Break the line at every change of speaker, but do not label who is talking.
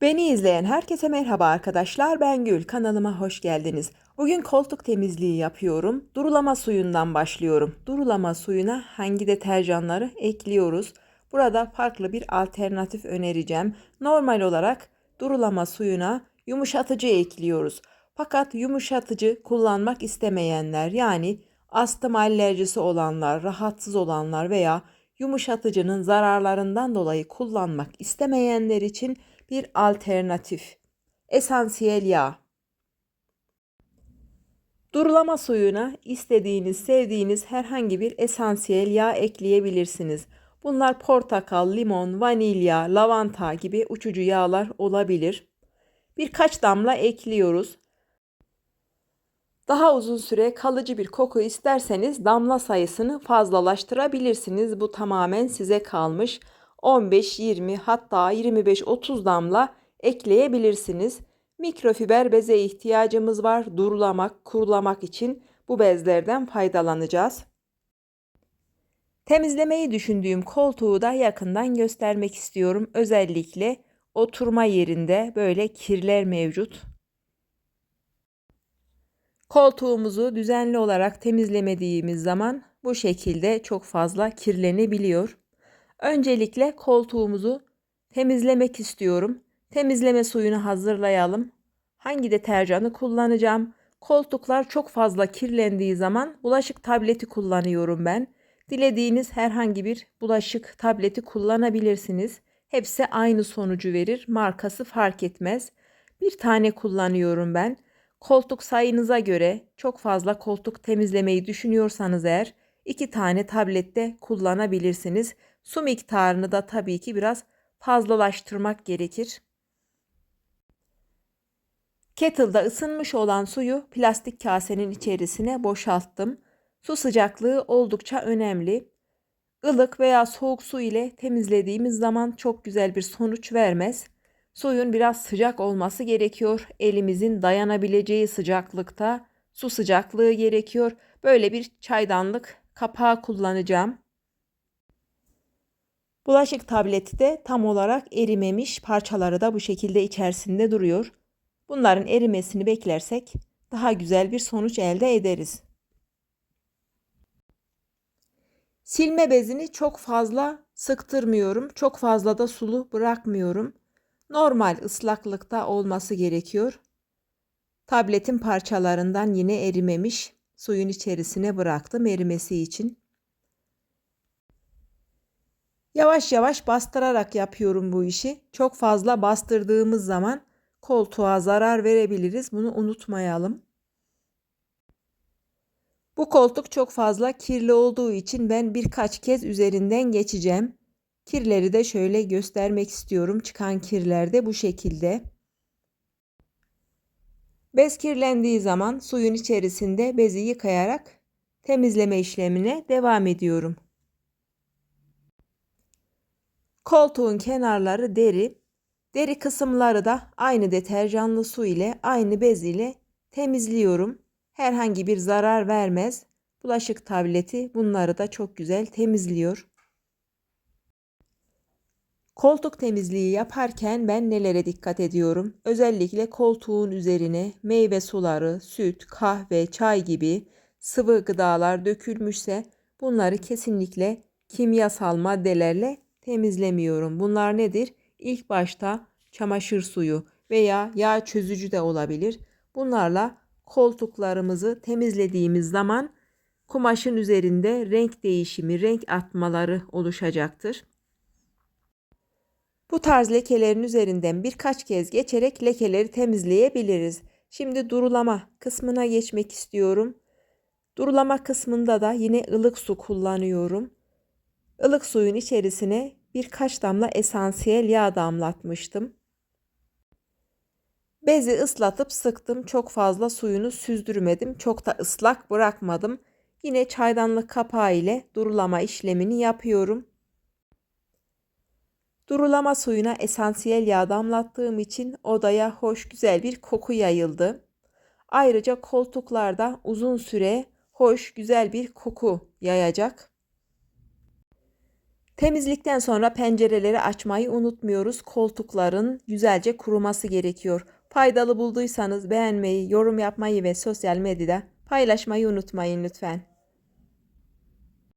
Beni izleyen herkese merhaba arkadaşlar. Ben Gül. Kanalıma hoş geldiniz. Bugün koltuk temizliği yapıyorum. Durulama suyundan başlıyorum. Durulama suyuna hangi deterjanları ekliyoruz? Burada farklı bir alternatif önereceğim. Normal olarak durulama suyuna yumuşatıcı ekliyoruz. Fakat yumuşatıcı kullanmak istemeyenler yani astım alerjisi olanlar, rahatsız olanlar veya yumuşatıcının zararlarından dolayı kullanmak istemeyenler için bir alternatif. Esansiyel yağ. Durulama suyuna istediğiniz, sevdiğiniz herhangi bir esansiyel yağ ekleyebilirsiniz. Bunlar portakal, limon, vanilya, lavanta gibi uçucu yağlar olabilir. Birkaç damla ekliyoruz. Daha uzun süre kalıcı bir koku isterseniz damla sayısını fazlalaştırabilirsiniz. Bu tamamen size kalmış. 15-20 hatta 25-30 damla ekleyebilirsiniz. Mikrofiber beze ihtiyacımız var. Durulamak, kurulamak için bu bezlerden faydalanacağız. Temizlemeyi düşündüğüm koltuğu da yakından göstermek istiyorum. Özellikle oturma yerinde böyle kirler mevcut. Koltuğumuzu düzenli olarak temizlemediğimiz zaman bu şekilde çok fazla kirlenebiliyor. Öncelikle koltuğumuzu temizlemek istiyorum. Temizleme suyunu hazırlayalım. Hangi deterjanı kullanacağım? Koltuklar çok fazla kirlendiği zaman bulaşık tableti kullanıyorum ben. Dilediğiniz herhangi bir bulaşık tableti kullanabilirsiniz. Hepsi aynı sonucu verir. Markası fark etmez. Bir tane kullanıyorum ben. Koltuk sayınıza göre çok fazla koltuk temizlemeyi düşünüyorsanız eğer iki tane tablette kullanabilirsiniz. Su miktarını da tabii ki biraz fazlalaştırmak gerekir. Kettle'da ısınmış olan suyu plastik kasenin içerisine boşalttım. Su sıcaklığı oldukça önemli. Ilık veya soğuk su ile temizlediğimiz zaman çok güzel bir sonuç vermez. Suyun biraz sıcak olması gerekiyor. Elimizin dayanabileceği sıcaklıkta su sıcaklığı gerekiyor. Böyle bir çaydanlık kapağı kullanacağım. Bulaşık tableti de tam olarak erimemiş. Parçaları da bu şekilde içerisinde duruyor. Bunların erimesini beklersek daha güzel bir sonuç elde ederiz. Silme bezini çok fazla sıktırmıyorum. Çok fazla da sulu bırakmıyorum. Normal ıslaklıkta olması gerekiyor. Tabletin parçalarından yine erimemiş. Suyun içerisine bıraktım erimesi için. Yavaş yavaş bastırarak yapıyorum bu işi. Çok fazla bastırdığımız zaman koltuğa zarar verebiliriz. Bunu unutmayalım. Bu koltuk çok fazla kirli olduğu için ben birkaç kez üzerinden geçeceğim. Kirleri de şöyle göstermek istiyorum. Çıkan kirler de bu şekilde. Bez kirlendiği zaman suyun içerisinde bezi yıkayarak temizleme işlemine devam ediyorum. Koltuğun kenarları deri. Deri kısımları da aynı deterjanlı su ile aynı bez ile temizliyorum. Herhangi bir zarar vermez. Bulaşık tableti bunları da çok güzel temizliyor. Koltuk temizliği yaparken ben nelere dikkat ediyorum? Özellikle koltuğun üzerine meyve suları, süt, kahve, çay gibi sıvı gıdalar dökülmüşse bunları kesinlikle kimyasal maddelerle temizlemiyorum. Bunlar nedir? İlk başta çamaşır suyu veya yağ çözücü de olabilir. Bunlarla koltuklarımızı temizlediğimiz zaman kumaşın üzerinde renk değişimi, renk atmaları oluşacaktır. Bu tarz lekelerin üzerinden birkaç kez geçerek lekeleri temizleyebiliriz. Şimdi durulama kısmına geçmek istiyorum. Durulama kısmında da yine ılık su kullanıyorum. Ilık suyun içerisine birkaç damla esansiyel yağ damlatmıştım. Bezi ıslatıp sıktım. Çok fazla suyunu süzdürmedim. Çok da ıslak bırakmadım. Yine çaydanlık kapağı ile durulama işlemini yapıyorum. Durulama suyuna esansiyel yağ damlattığım için odaya hoş güzel bir koku yayıldı. Ayrıca koltuklarda uzun süre hoş güzel bir koku yayacak. Temizlikten sonra pencereleri açmayı unutmuyoruz. Koltukların güzelce kuruması gerekiyor. Faydalı bulduysanız beğenmeyi, yorum yapmayı ve sosyal medyada paylaşmayı unutmayın lütfen.